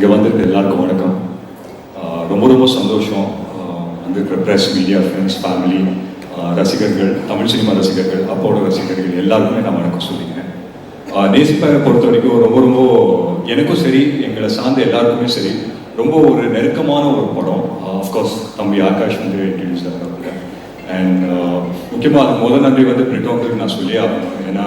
இங்கே வந்திருக்க எல்லாருக்கும் வணக்கம். ரொம்ப ரொம்ப சந்தோஷம். வந்திருக்கிற ப்ரெஸ் மீடியா ஃப்ரெண்ட்ஸ் ஃபேமிலி ரசிகர்கள் தமிழ் சினிமா ரசிகர்கள் அப்போட ரசிகர்கள் எல்லாருக்குமே நான் வணக்கம் சொல்லிக்கிறேன். நேசிப்பாயை பொறுத்த வரைக்கும் ரொம்ப ரொம்ப எனக்கும் சரி எங்களை சார்ந்த எல்லாருக்குமே சரி ரொம்ப ஒரு நெருக்கமான ஒரு படம். அஃப்கோர்ஸ் தம்பி ஆகாஷ் வந்து இன்ட்ரடியூஸ் ஆகிறாங்க அண்ட் முக்கியமாக அது முதல் நன்றி வந்து பிரிட்டோங்களுக்கு நான் சொல்லி ஆகணும். ஏன்னா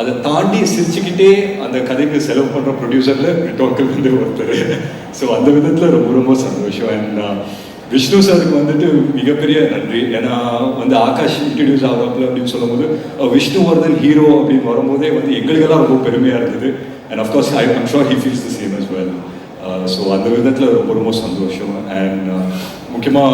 அதை தாண்டி சிரிச்சுக்கிட்டே அந்த கதைக்கு செலவு பண்ணுற ப்ரொடியூசரில் டோக்கல் வந்து ஒருத்தர். ஸோ அந்த விதத்தில் ரொம்ப ரொம்ப சந்தோஷம். அண்ட் uh, விஷ்ணு சாருக்கு வந்துட்டு மிகப்பெரிய நன்றி. ஏன்னா வந்து ஆகாஷ் இன்ட்ரடியூஸ் ஆகிறாப்புல அப்படின்னு சொல்லும்போது விஷ்ணுவர்தன் ஹீரோ அப்படின்னு வரும்போதே வந்து எங்களுக்கெல்லாம் ரொம்ப பெருமையாக இருக்குது and of course I I'm sure he feels the same as well so அந்த விதத்தில் ரொம்ப ரொம்ப சந்தோஷம். அண்ட் uh, முக்கியமாக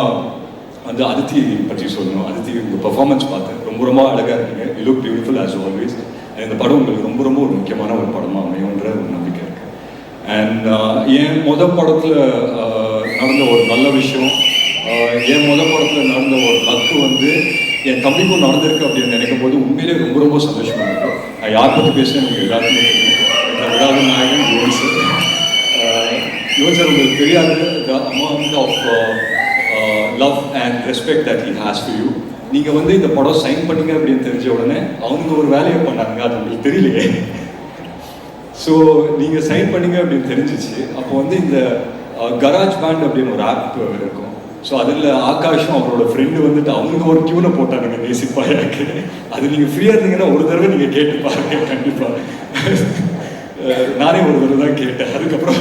வந்து அதித்தி பற்றி சொல்லணும். அதித்தி உங்கள் பர்ஃபார்மன்ஸ் பார்த்தேன். ரொம்ப ரொம்ப அழகாக இருக்கீங்க. You look beautiful as always இந்த படம் உங்களுக்கு ரொம்ப ரொம்ப ஒரு முக்கியமான ஒரு படமாக அமையுன்ற ஒரு நம்பிக்கை இருக்கு. அண்ட் என் முத படத்தில் நடந்த ஒரு நல்ல விஷயம் என் முத படத்தில் நடந்த ஒரு லக்கு வந்து என் தம்பிக்கும் நடந்திருக்கு அப்படின்னு நினைக்கும் போது உண்மையிலே ரொம்ப ரொம்ப சந்தோஷமாக இருக்கும் நான் யார் பற்றி பேசுகிறேன் உங்களுக்கு எல்லாருக்குமே தெரியும். நாயகன் யுவன் சார். யுவன் சார் உங்களுக்கு தெரியாது. The amount of love and respect that he has to you நீங்கள் வந்து இந்த படம் சைன் பண்ணீங்க அப்படின்னு தெரிஞ்ச உடனே அவங்க ஒரு வேலையை பண்ணாங்க. அது உங்களுக்கு தெரியலையே. ஸோ நீங்கள் சைன் பண்ணீங்க அப்படின்னு தெரிஞ்சிச்சு. அப்போ வந்து இந்த கராஜ் பேண்ட் அப்படின்னு ஒரு ஆப் இருக்கும். ஸோ அதில் ஆகாஷும் அவரோட ஃப்ரெண்டு வந்துட்டு அவங்க ஒரு டியூனை போட்டானுங்க நேசிப்பாயாக்கு அது நீங்கள் ஃப்ரீயாக இருந்தீங்கன்னா ஒரு தடவை நீங்கள் கேட்டு பாருங்க கண்டிப்பாக நானே ஒரு தடவை தான் கேட்டேன். அதுக்கப்புறம்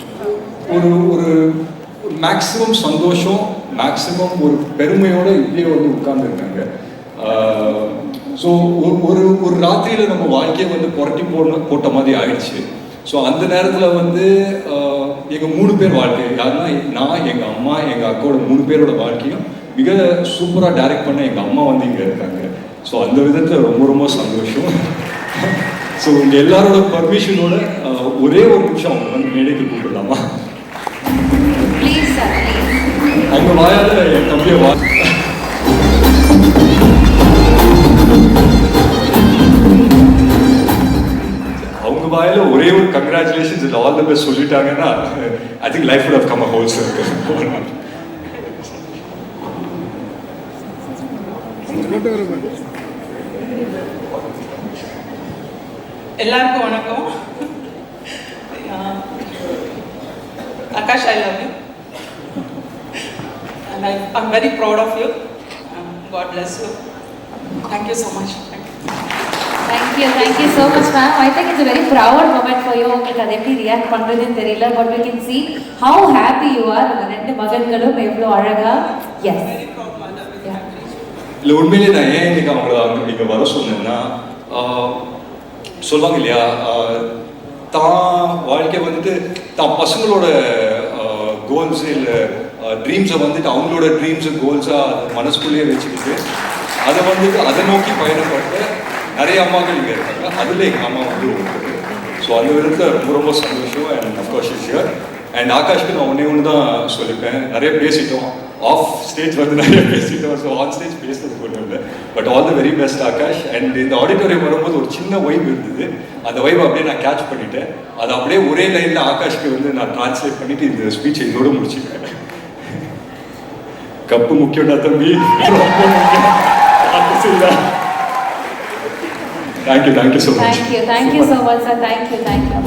ஒரு ஒரு மேக்ஸிமம் சந்தோஷம் மேக்ஸிமம் ஒரு பெருமையோடு இப்படியே வந்து உட்கார்ந்துருக்காங்க. ஸோ ஒரு ஒரு ராத்திரியில் நம்ம வாழ்க்கையை வந்து புரட்டி போட போட்ட மாதிரி ஆயிடுச்சு. ஸோ அந்த நேரத்தில் வந்து எங்கள் மூணு பேர் வாழ்க்கை யாருன்னா நான் எங்கள் அம்மா எங்கள் அக்காவோட மூணு பேரோட வாழ்க்கையும் மிக சூப்பராக டைரக்ட் பண்ண எங்கள் அம்மா வந்து இங்கே இருக்காங்க. ஸோ அந்த விதத்தில் ரொம்ப ரொம்ப சந்தோஷம். ஸோ உங்கள் எல்லாரோட பர்மிஷனோட ஒரே ஒரு நிமிஷம் அவங்க வந்து மேடைக்கு கூப்பிடலாமா? வாயால என் தம்பியை வா அவங்க வாயில ஒரே ஒரு கங்க்ராச்சுலேஷன்ஸ் இல்லை ஆல் த பெஸ்ட் சொல்லிட்டாங்கன்னா I think life would have come a whole circle எல்லாருக்கும் வணக்கம். Akash I love you and I I'm very proud of you God bless you thank you so much thank you thank you so much ma'am I think it's very proud moment for you உங்களுக்கு அதை எப்படி react பண்ணுறதுன்னு தெரியல but we can see how happy you are உங்கள் ரெண்டு மகன்களும் எவ்வளோ அழகா எஸ் இல்லை உண்மையிலேயே நான் ஏன் இன்னைக்கு அவங்கள அங்க இங்கே வர சொன்னேன்னா சொல்லுவாங்க இல்லையா தான் வாழ்க்கை வந்துட்டு தான் பசங்களோட கோல்ஸ் இல்லை ட்ரீம்ஸை வந்துட்டு அவங்களோட ட்ரீம்ஸு கோல்ஸாக மனசுக்குள்ளேயே வச்சுக்கிட்டு அதை வந்துட்டு அதை நோக்கி பயணப்பட்ட நிறைய அம்மாக்கள் இங்கே இருக்காங்க. அதில் எங்கள் அம்மா வந்து ஒருத்தர். ஸோ அந்த விதத்தில் ரொம்ப ரொம்ப சந்தோஷம் and of course is and ஆகாஷ்க்கு நான் ஒன்றே ஒன்று தான் சொல்லிப்பேன் நிறைய பேசிட்டோம். ஆஃப் ஸ்டேஜ் வந்து நிறைய பேசிட்டோம். ஸோ ஆன் ஸ்டேஜ் பேசுறது கொண்டு இல்லை. But all the very best Akash. And இந்த ஆடிட்டோரியம் வரும்போது ஒரு சின்ன வைப் இருந்தது. அந்த வைப் அப்படியே நான் கேட்ச் பண்ணிட்டேன். அது அப்படியே ஒரே லைனில் ஆகாஷ்க்கு வந்து நான் டிரான்ஸ்லேட் பண்ணிவிட்டு இந்த ஸ்பீச்சை இதோட முடிச்சுட்டேன் கப்பு முக்கியம்டா தம்பி ரொம்ப முக்கியம் thank you thank you so much thank you thank you so much sir thank you thank you